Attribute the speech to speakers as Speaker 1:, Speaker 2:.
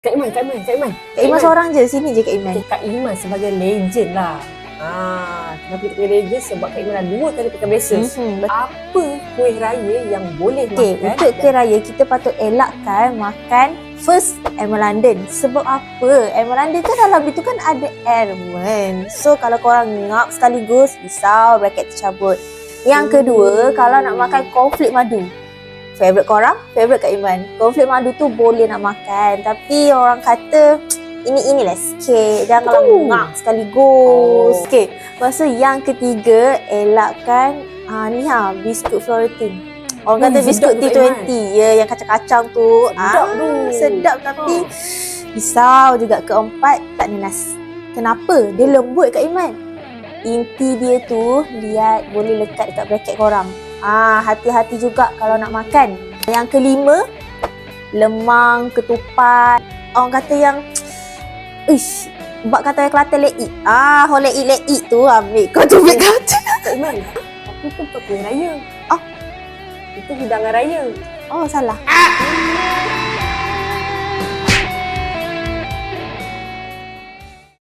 Speaker 1: Kak Iman, Kak Iman, Kak Iman.
Speaker 2: Kak Iman seorang je, sini je Kak Iman.
Speaker 1: Okay, Kak Iman sebagai legend lah. Ah, kenapa kita pilih legend? Sebab Kak Iman dah dua kali pekan biasa.
Speaker 2: Hmm, betul.
Speaker 1: Apa kuih raya yang boleh
Speaker 2: Okey,
Speaker 1: makan?
Speaker 2: untuk ke raya kita patut elakkan makan first Emerald London. Sebab apa? Emerald London tu dalam dia tu kan ada almond. So kalau korang ngap sekaligus, risau bracket tercabut. Yang
Speaker 1: Hmm.
Speaker 2: kedua, kalau nak makan konflik madu. Favorite korang? Favorite Kak Iman. Konflik madu tu boleh nak makan. Tapi orang kata ini inilah sikit. Jangan kalau
Speaker 1: Betul.
Speaker 2: ngap sekaligus.
Speaker 1: Oh.
Speaker 2: Okey. Lepas tu yang ketiga, elakkan ah, ni ha, biskut Florentine. Orang kata
Speaker 1: Hmm,
Speaker 2: biskut
Speaker 1: tu, Kak
Speaker 2: T20 ya yang kacang-kacang tu.
Speaker 1: Sedap
Speaker 2: ah,
Speaker 1: tu.
Speaker 2: Sedap tapi
Speaker 1: Oh.
Speaker 2: risau juga keempat tak nenas. Kenapa? Dia lembut Kak Iman. Inti dia tu lihat boleh lekat dekat bracket korang. Ah, hati-hati juga kalau nak makan. Yang kelima, lemang, ketupat. Orang kata yang Ish, Bak kata Kelantan let eat. Ah, ho let eat, let eat tu ambil. Kau tu ambil kata.
Speaker 1: Kak Iman, tapi itu bukan kuih raya.
Speaker 2: Ah.
Speaker 1: Itu hidangan raya.
Speaker 2: Oh, salah.